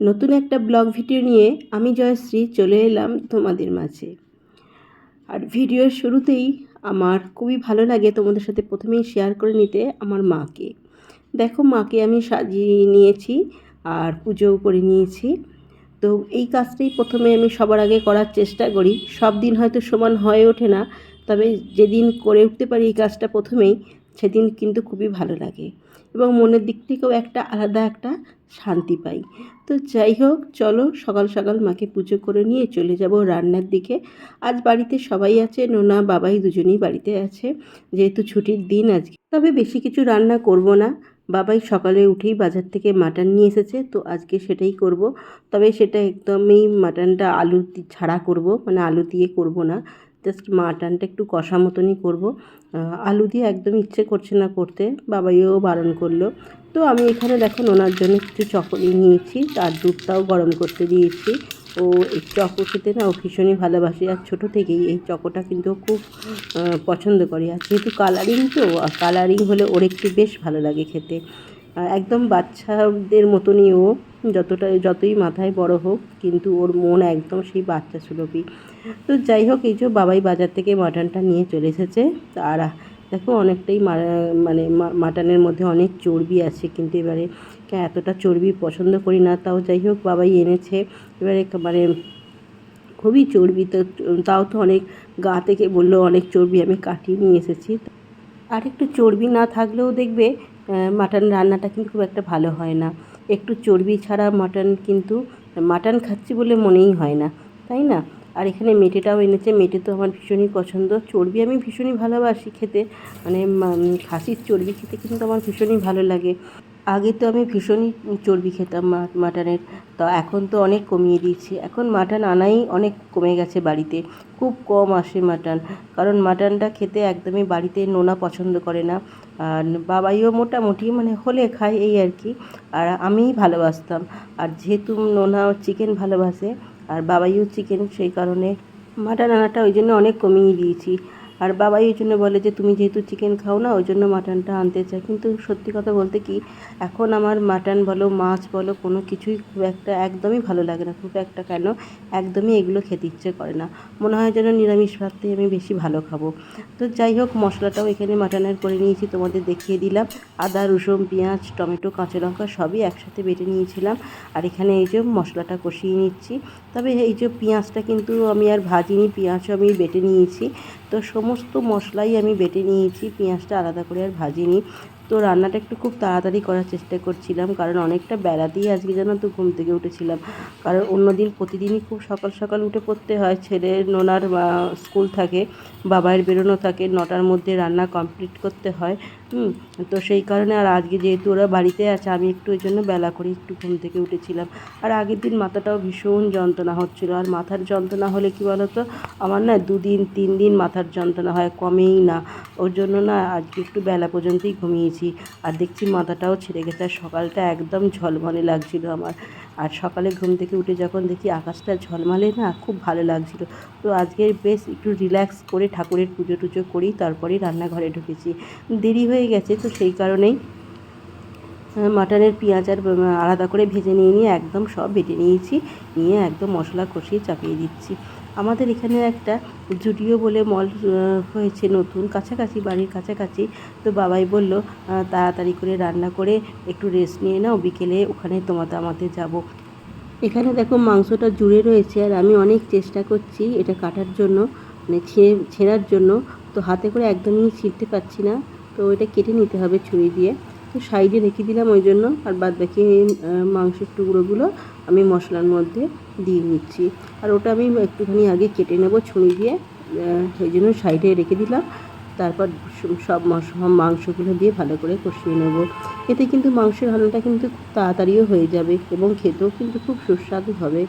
নতুন একটা blog video নিয়ে আমি জয়শ্রী চলে এলাম তোমাদের মাঝে। আর ভিডিওর শুরুতেই আমার খুবই ভালো লাগে তোমাদের সাথে প্রথমেই শেয়ার করে নিতে আমার মাকে। দেখো মাকে আমি সাজিয়ে নিয়েছি আর পুজোও করে নিয়েছি। তো এই কাজটাই প্রথমে আমি সবার আগে করার চেষ্টা করি। সব দিন হয়তো সমান হয়ে ওঠে না, তবে যেদিন করে উঠতে পারি এই কাজটা প্রথমেই, সেদিন কিন্তু খুবই ভালো লাগে। এবং মনের দিক থেকেও একটা আলাদা একটা শান্তি পাই। তো যাই হোক, চলো সকাল সকাল মাকে পুজো করে নিয়ে চলে যাব রান্নার দিকে। আজ বাড়িতে সবাই আছে, নোনা, বাবাই দুজনেই বাড়িতে আছে। যেহেতু ছুটির দিন আজকে, তবে বেশি কিছু রান্না করব না। বাবাই সকালে উঠেই বাজার থেকে মাটন নিয়ে এসেছে, তো আজকে সেটাই করব। তবে সেটা একদমই মাটনটা আলু ছাড়া করব মানে আলু দিয়ে করব না। জাস্ট মাটনটা একটু কষা মতনই করব। আলু দিয়ে একদম ইচ্ছে করছে না করতে, বাবাইও বারণ করল। তো আমি এখানে দেখো ওনার জন্য কিছু চকরি নিয়েছি, তার দুধটাও গরম করতে দিয়েছি। ও এই চকো খেতে না ও ভীষণই ভালোবাসে, আর ছোটো থেকেই এই চকোটা কিন্তু খুব পছন্দ করে। আর যেহেতু কালারিং তো কালারিং হলে ওর একটু বেশ ভালো লাগে খেতে। একদম বাচ্চাদের মতনই ও, যতটা, যতই মাথায় বড় হোক, কিন্তু ওর মন একদম সেই বাচ্চা সুলভই তো যাই হোক, এই যে বাবাই বাজার থেকে মাটনটা নিয়ে চলে এসেছে। আর দেখো, অনেকটাই মানে মাটনের মধ্যে অনেক চর্বি আছে, কিন্তু এবারে এতটা চর্বি পছন্দ করি না, তাও যাই হোক, বাবাই এনেছে। এবারে মানে খুবই চর্বি, তো তাও তো অনেক গা থেকে বলল, অনেক চর্বি আমি কাটিয়ে নিয়ে এসেছি। আর একটু চর্বি না থাকলেও দেখবে মাটন রান্নাটা কিন্তু খুব একটা ভালো হয় না। একটু চর্বি ছাড়া মাটন কিন্তু, মাটন খাচ্ছি বলে মনেই হয় না, তাই না? আর এখানে মেটেটাও এনেছে। মেটে তো আমার ভীষণই পছন্দ। চর্বি আমি ভীষণই ভালোবাসি খেতে। মানে খাসির চর্বি খেতে কিন্তু আমার ভীষণই ভালো লাগে। আগে তো আমি ভীষণই চর্বি খেতাম মাটনের। তো এখন তো অনেক কমিয়ে দিয়েছি। এখন মাটন আনাই অনেক কমে গেছে বাড়িতে। খুব কম আসে মাটন। কারণ মাটনটা খেতে একদমই বাড়িতে নোনা পছন্দ করে না। আর বাবাইও মোটামুটি মানে হলে খায় এই আর কি। আর আমিই ভালোবাসতাম। আর যেহেতু নোনা চিকেন ভালোবাসে আর বাবাইও চিকেন সেই কারণে মাটন আনাটা ওই জন্য অনেক কমিয়ে দিয়েছি। আর বাবাই ওই জন্য বলে যে, তুমি যেহেতু চিকেন খাও না, ওই জন্য মাটনটা আনতে চাই। কিন্তু সত্যি কথা বলতে কি, এখন আমার মাটন বলো, মাছ বলো, কোনো কিছুই খুব একটা একদমই ভালো লাগে না। খুব একটা কেন, একদমই এগুলো খেতে ইচ্ছে করে না। মনে হয় যেন নিরামিষ ভাতটাই আমি বেশি ভালো খাব। তো যাই হোক, মশলাটাও এখানে মাটনের করে নিয়েছি, তোমাদের দেখিয়ে দিলাম। আদা, রসুন, পেঁয়াজ, টমেটো, কাঁচা লঙ্কা সবই একসাথে বেটে নিয়েছিলাম। আর এখানে এই যে মশলাটা কষিয়ে নিচ্ছি। তবে এই যে পেঁয়াজটা কিন্তু আমি আর ভাজিনি, পেঁয়াজও আমি বেটে নিয়েছি। তো সমস্ত মশলাই আমি বেটে নিয়েছি, পেঁয়াজটা আলাদা করে আর ভাজিনি। তো রান্নাটা একটু খুব তাড়াতাড়ি করার চেষ্টা করছিলাম, কারণ অনেকটা বেলাতেই আজকে যেন তো ঘুম থেকে উঠেছিলাম। কারণ অন্যদিন প্রতিদিনই খুব সকাল সকাল উঠে পড়তে হয় ছেলের নোনার স্কুল থাকে বাবাইয়ের বেরোনো থাকে, নটার মধ্যে রান্না কমপ্লিট করতে হয় তো সেই কারণে আর আজকে যেহেতু ওরা বাড়িতে আছে, আমি একটু ওই জন্য বেলা করে একটু ঘুম থেকে উঠেছিলাম। আর আগের দিন মাথাটাও ভীষণ যন্ত্রণা হচ্ছিল। আর মাথার যন্ত্রণা হলে কি বলতো? আমার না দুদিন, তিন দিন মাথার যন্ত্রণা হয়, কমেই না। ওর জন্য না আজকে একটু বেলা পর্যন্তই ঘুমিয়েছি। আর দেখছি মাথাটাও ছেড়ে গেছে, আর সকালটা একদম ঝলমলে লাগছিল আমার। সকালে ঘুম থেকে উঠে যখন দেখি আকাশটা ঝলমালে না, খুব ভালো লাগছিল। তো আজকে বেশ একটু রিল্যাক্স করে ঠাকুরের পুজো টুজো করেই তারপরেই রান্নাঘরে ঢুকেছি। দেরি হয়ে গেছে তো সেই কারণেই মাটনের পেঁয়াজ আর, আলাদা করে ভেজে নিয়ে নিয়ে একদম সব বেটে নিয়েছি, নিয়ে একদম মশলা কষিয়ে চাপিয়ে দিচ্ছি। আমাদের এখানে একটা জুডিও বলে মল হয়েছে নতুন, কাছাকাছি, বাড়ির কাছাকাছি। তো বাবাই বলল তাড়াতাড়ি করে রান্না করে একটু রেস্ট নিয়ে নাও, বিকেলে ওখানে তোমাতে আমাদের যাব। এখানে দেখো মাংসটা জুড়ে রয়েছে, আর আমি অনেক চেষ্টা করছি এটা কাটার জন্য মানে ছিঁড়ে ছেঁড়ার জন্য। তো হাতে করে একদমই ছিঁড়তে পারছি না, তো এটা কেটে নিতে হবে ছুরি দিয়ে। তো সাইডে রেখে দিলাম ওই জন্য। আর বাদ বাকি মাংসের টুকরোগুলো আমি মশলার মধ্যে দিয়ে নিচ্ছি। আর ওটা আমি একটুখানি আগে কেটে নেব ছুরি দিয়ে এই জন্য সাইডে রেখে দিলাম। তারপর সব মাংসগুলো দিয়ে ভালো করে কষিয়ে নেব। এতে কিন্তু মাংসের রান্নাটা কিন্তু খুব তাড়াতাড়িও হয়ে যাবে এবং খেতেও কিন্তু খুব সুস্বাদু হবে।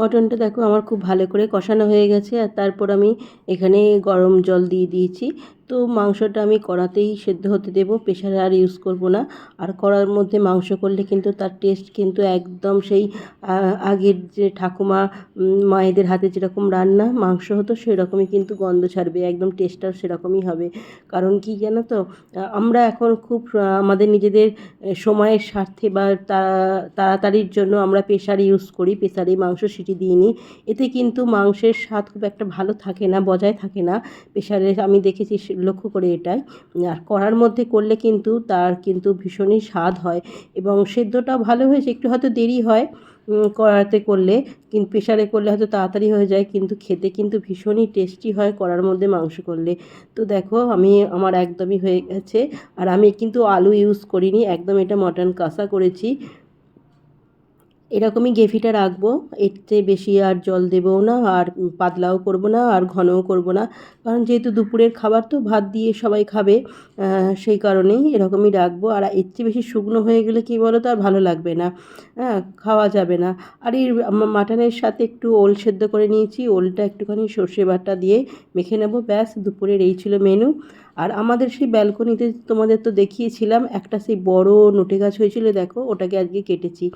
মটনটা দেখো আমার খুব ভালো করে কষানো হয়ে গেছে, আর তারপর আমি এখানে গরম জল দিয়ে দিয়েছি। তো মাংসটা আমি কড়াতেই সেদ্ধ হতে দেবো প্রেশারে আর ইউজ করব না। আর কড়ার মধ্যে মাংস করলে কিন্তু তার টেস্ট কিন্তু একদম সেই আগের যে ঠাকুমা মায়েদের হাতে যেরকম রান্না মাংস হতো সেরকমই কিন্তু গন্ধ ছাড়বে, একদম টেস্টটাও সেরকমই হবে। কারণ কি জানো তো আমরা এখন খুব আমাদের নিজেদের সময়ের স্বার্থে বা তাড়াতাড়ির জন্য আমরা প্রেশার ইউজ করি প্রেশারে মাংস সিটি দিই নি এতে কিন্তু মাংসের স্বাদ খুব একটা ভালো থাকে না, বজায় থাকে না। প্রেশারে আমি দেখেছি লক্ষ্য করে এটাই। আর কড়ার মধ্যে করলে কিন্তু তার কিন্তু ভীষণই স্বাদ হয় এবং সেদ্ধটাও ভালো হয়েছে, একটু হয়তো দেরি হয় কড়াতে করলে, কিন্তু প্রেশারে করলে হয়তো তাড়াতাড়ি হয়ে যায়, কিন্তু খেতে কিন্তু ভীষণই টেস্টি হয় কড়ার মধ্যে মাংস করলে। তো দেখো, আমি, আমার একদমই হয়ে গেছে। আর আমি কিন্তু আলু ইউজ করিনি, একদম এটা মটন কষা করেছি। এরকমই গ্রেভিটা রাখব। চেয়ে বেশি আর জল দেবও না, আর পাতলাও করব না, আর ঘনও করব না। কারণ যেহেতু দুপুরের খাবার, তো ভাত দিয়ে সবাই খাবে সেই কারণেই এরকমই রাখব। আর এর চেয়ে বেশি শুকনো হয়ে গেলে কী বলো তো আর ভালো লাগবে না। হ্যাঁ খাওয়া যাবে না। আর এই মাটনের সাথে একটু ওল সেদ্ধ করে নিয়েছি। ওলটা একটুখানি সর্ষে বাটা দিয়ে মেখে নেব। ব্যাস, দুপুরের এই ছিল মেনু। আর আমাদের সেই ব্যালকনিতে তোমাদের তো দেখিয়েছিলাম, একটা সেই বড় নোটে গাছ হয়েছিল, দেখো, ওটাকে আজকে কেটেছি।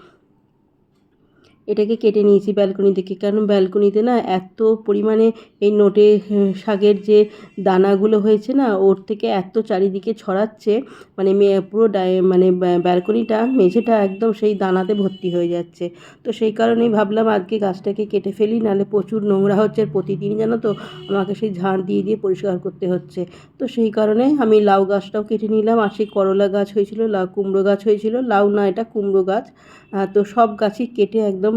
এটাকে কেটে নিয়েছি ব্যালকনি থেকে। কারণ ব্যালকনিতে না এত পরিমাণে এই নোটে শাকের যে দানাগুলো হয়েছে না, ওর থেকে এত চারিদিকে ছড়াচ্ছে মানে পুরো মানে ব্যা- ব্যালকনিটা মেঝেটা একদম সেই দানাতে ভর্তি হয়ে যাচ্ছে। তো সেই কারণেই ভাবলাম আজকে গাছটাকে কেটে ফেলি, নাহলে প্রচুর নোংরা হচ্ছে। প্রতিদিন জানো তো আমাকে সেই ঝাড় দিয়ে দিয়ে পরিষ্কার করতে হচ্ছে। তো সেই কারণে আমি লাউ গাছটাও কেটে নিলাম। আর সেই করলা গাছ হয়েছিল, লাউ কুমড়ো গাছ হয়েছিল। লাউ না, এটা কুমড়ো গাছ। তো সব গাছই কেটে একদম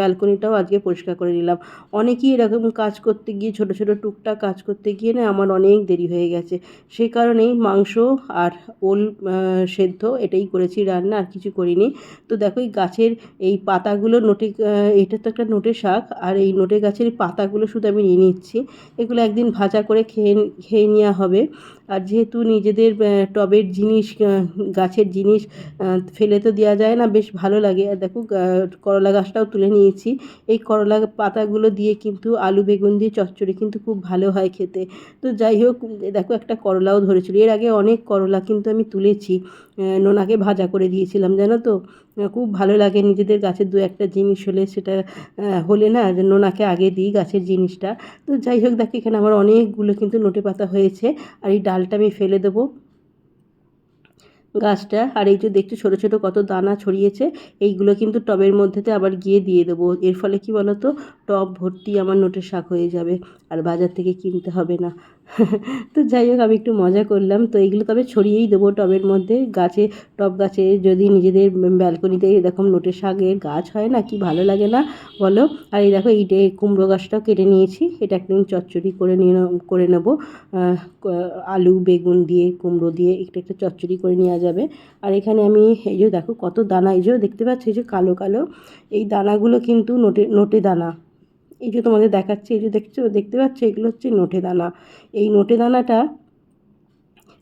ব্যালকনিটাও আজকে পরিষ্কার করে নিলাম। অনেকেই এরকম কাজ করতে গিয়ে, ছোট ছোট টুকটাক কাজ করতে গিয়ে না আমার অনেক দেরি হয়ে গেছে। সেই কারণেই মাংস আর ওল সেদ্ধ এটাই করেছি, রান্না আর কিছু করিনি। তো দেখো এই গাছের এই পাতাগুলো নোটে এটা তো একটা নোটে শাক, আর এই নোটে গাছের পাতাগুলো শুধু আমি নিয়ে নিচ্ছি। এগুলো একদিন ভাজা করে খেয়ে খেয়ে নেওয়া হবে। আর যেহেতু নিজেদের টবের জিনিস গাছের জিনিস ফেলে তো দেওয়া যায় না, বেশ ভালো লাগে। আর দেখো করলা গাছটাও তুলে নিয়েছি। এই করলা পাতাগুলো দিয়ে কিন্তু আলু বেগুন দিয়ে চচ্চড়ি কিন্তু খুব ভালো হয় খেতে। তো যাই হোক, দেখো একটা করলাও ধরেছিল। এর আগে অনেক করলা কিন্তু আমি তুলেছি। নোনাকে ভাজা করে দিয়েছিলাম, জানো তো? খুব ভালো লাগে নিজেদের গাছের দু একটা জিনিস হলে সেটা হলে না যে নোনাকে আগে দিই গাছের জিনিসটা। তো যাই হোক, দেখো এখানে আমার অনেকগুলো কিন্তু নোটে পাতা হয়েছে, আর এই ডালটা আমি ফেলে দেবো। গাছটা, আর এই যে দেখছ ছোটো ছোটো কত দানা ছড়িয়েছে, এইগুলো কিন্তু টবের মধ্যেতে আবার গিয়ে দিয়ে দেবো। এর ফলে কি বলো তো? টব ভর্তি আমার নোটের শাক হয়ে যাবে। আর বাজার থেকে কিনতে হবে না। তো যাই হোক, আমি একটু মজা করলাম। তো এইগুলো তবে ছড়িয়েই দেবো টবের মধ্যে। গাছে, টব গাছে যদি নিজেদের ব্যালকনিতে এরকম নোটের শাকের গাছ হয় না, কি ভালো লাগে না বলো? আর এই দেখো, এইটা কুমড়ো গাছটাও কেটে নিয়েছি। এটা একদিন চচ্চড়ি করে নিয়ে করে নেব। আলু, বেগুন দিয়ে, কুমড়ো দিয়ে একটু একটা চচ্চড়ি করে নেওয়া যাবে। আর এখানে আমি এই যে দেখো, কত দানা। এই যে দেখতে পাচ্ছি যে কালো কালো। এই দানাগুলো কিন্তু নোটে নোটে দানা। এই যে তোমাদের দেখাচ্ছি, এই যে দেখছ, দেখতে পাচ্ছ, এগুলো হচ্ছে নোটে দানা। এই নোটে দানাটা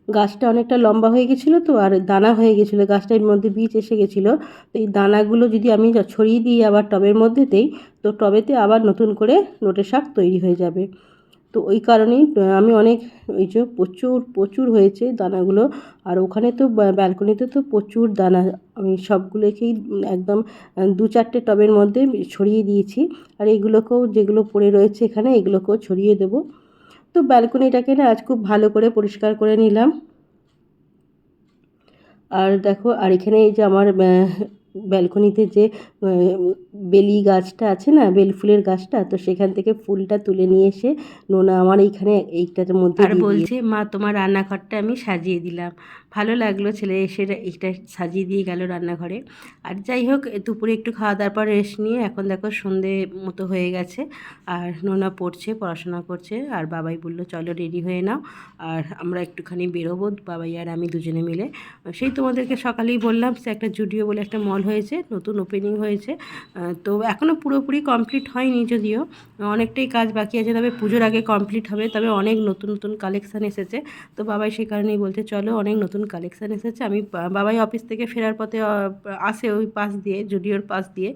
গাছটা অনেকটা লম্বা হয়ে গেছিল তো, আর দানা হয়ে গেছিল, গাছটার মধ্যে বীজ এসে গেছিল। তো এই দানাগুলো যদি আমি ছড়িয়ে দিই আবার টবের মধ্যেতেই, তো টবেতে আবার নতুন করে নোটে শাক তৈরি হয়ে যাবে। তো ওই কারণেই আমি অনেক ওই যে প্রচুর প্রচুর হয়েছে দানাগুলো। আর ওখানে তো ব্যালকনিতে তো প্রচুর দানা। আমি সবগুলোকেই একদম দু চারটে টবের মধ্যে ছড়িয়ে দিয়েছি। আর এগুলোকেও যেগুলো পড়ে রয়েছে এখানে, এগুলোকেও ছড়িয়ে দেবো। তো ব্যালকনিটাকে না আজ খুব ভালো করে পরিষ্কার করে নিলাম। আর দেখো, আর এখানে এই যে আমার ব্যালকনিতে যে বেলি গাছটা আছে না বেল ফুলের গাছটা তো সেখান থেকে ফুলটা তুলে নিয়ে এসে নোনা আমার এইখানে এইটার মধ্যে আর বলছে মা তোমার রান্নাঘরটা আমি সাজিয়ে দিলাম। ভালো লাগল ছেলে এসে এটা সাজিয়ে দিয়ে গেল রান্নাঘরে। আর যাই হোক দুপুরে একটু খাওয়া দাওয়ার পর রেস্ট নিয়ে এখন দেখো সন্ধে মতো হয়ে গেছে। আর নোনা পড়ছে, পড়াশোনা করছে, আর বাবাই বলল, চলো রেডি হয়ে নাও। আর আমরা একটুখানি বেরোবো, বাবাই আর আমি দুজনে মিলে। সেই তোমাদেরকে সকালেই বললাম সে একটা জুডিও বলে একটা মল হয়েছে, নতুন ওপেনিং হয়েছে। তো এখনও পুরোপুরি কমপ্লিট হয়নি যদিও। অনেকটাই কাজ বাকি আছে, তবে পুজোর আগে কমপ্লিট হবে। তবে অনেক নতুন নতুন কালেকশান এসেছে। তো বাবাই সেই কারণেই বলছে, চলো অনেক নতুন কালেকশান এসেছে। আমি বাবাই অফিস থেকে ফেরার পথে আসে ওই পাশ দিয়ে জুডিওর পাশ দিয়ে।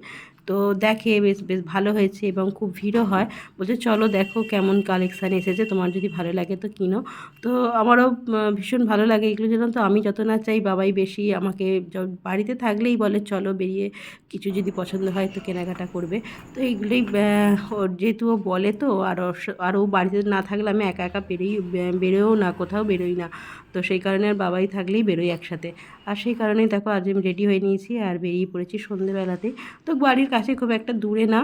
তো দেখে বেশ বেশ ভালো হয়েছে এবং খুব ভিড়ও হয়। বলছে, চলো দেখো কেমন কালেকশান এসেছে, তোমার যদি ভালো লাগে তো কিনো। তো আমারও ভীষণ ভালো লাগে এগুলো জন্য। তো আমি যত না চাই, বাবাই বেশি আমাকে বাড়িতে থাকলেই বলে, চলো বেরিয়ে কিছু যদি পছন্দ হয় তো কেনাকাটা করবে। তো এইগুলোই যেহেতু ও বলে তো, আর আর ও বাড়িতে না থাকলে আমি একা একা বেরোই বেরোও না, কোথাও বেরোই না। তো সেই কারণে আর বাবাই থাকলেই বেরোই একসাথে। আর সেই কারণেই দেখো আজ আমি রেডি হয়ে নিয়েছি আর বেরিয়ে পড়েছি সন্ধেবেলাতে তো বাড়ির কাছে খুব একটা দূরে না।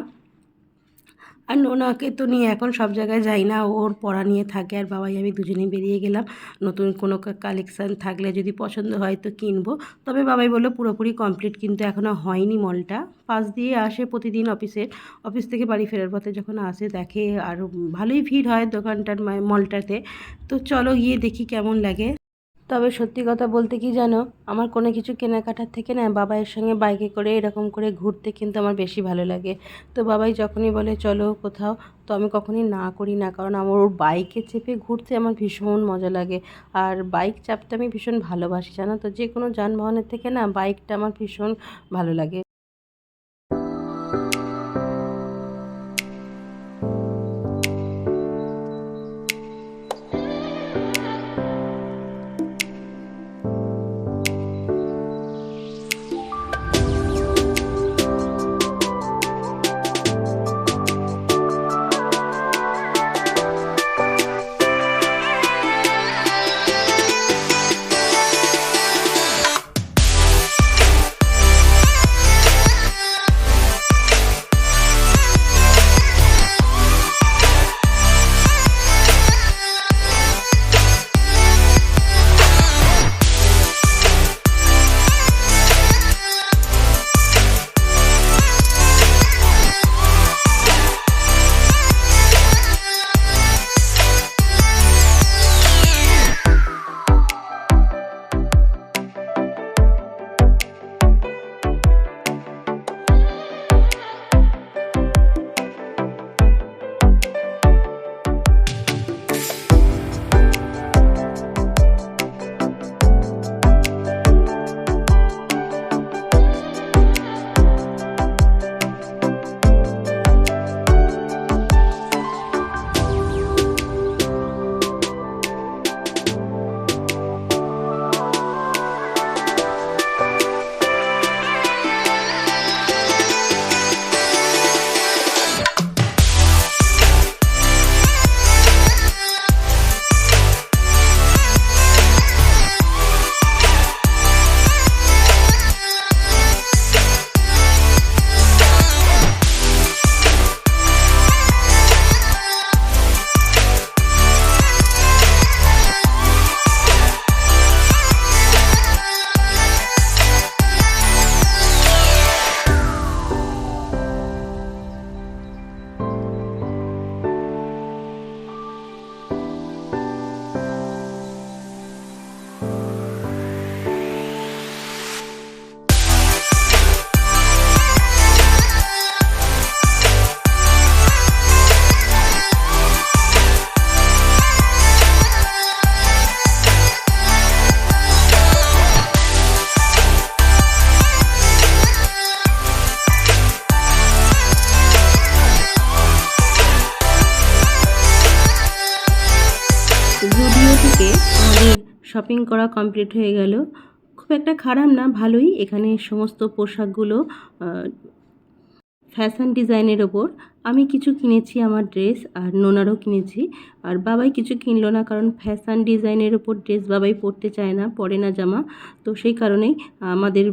আর নোনাকে তো নিয়ে এখন সব জায়গায় যাই না, ওর পড়া নিয়ে থাকে আর বাবাই, আমি দুজনেই বেরিয়ে গেলাম। নতুন কোনো কালেকশান থাকলে যদি পছন্দ হয় তো কিনবো। তবে বাবাই বলল পুরোপুরি কমপ্লিট কিন্তু এখনও হয়নি মলটা। পাশ দিয়ে আসে প্রতিদিন অফিসে অফিস থেকে বাড়ি ফেরার পথে যখন আসে দেখে আর ভালোই ভিড় হয় দোকানটার মলটাতে। তো চলো গিয়ে দেখি কেমন লাগে। তবে সত্যি কথা বলতে কি জানো? আমার কোনো কিছু কেনাকাটার থেকে না বাবাইয়ের সঙ্গে বাইকে করে এরকম করে ঘুরতে কিন্তু আমার বেশি ভালো লাগে। তো বাবাই যখনই বলে, চলো কোথাও, তো আমি কখনই না করি না। কারণ আমার ওর বাইকে চেপে ঘুরতে আমার ভীষণ মজা লাগে। আর বাইক চাপতে আমি ভীষণ ভালোবাসি, জানো তো? যে কোনো যানবাহনের থেকে না বাইকটা আমার ভীষণ ভালো লাগে। থেকে আমাদের শপিং করা কমপ্লিট হয়ে গেল। খুব একটা খারাপ না, ভালোই। এখানে সমস্ত পোশাকগুলো ফ্যাশন ডিজাইনের ওপর। আমি কিছু কিনেছি আমার ড্রেস, আর নোনারও কিনেছি। আর বাবাই কিছু কিনলো না, কারণ ফ্যাশান ডিজাইনের ওপর ড্রেস বাবাই পরতে চায় না, পরে না জামা। তো সেই কারণেই আমাদের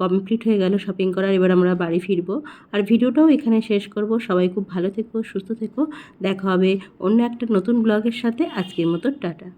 কমপ্লিট হয়ে গেল শপিং করার, এবার আমরা বাড়ি ফিরবো। আর ভিডিওটাও এখানে শেষ করব। সবাই খুব ভালো থেকো, সুস্থ থেকো। দেখা হবে অন্য একটা নতুন ব্লগের সাথে। আজকের মতো টাটা।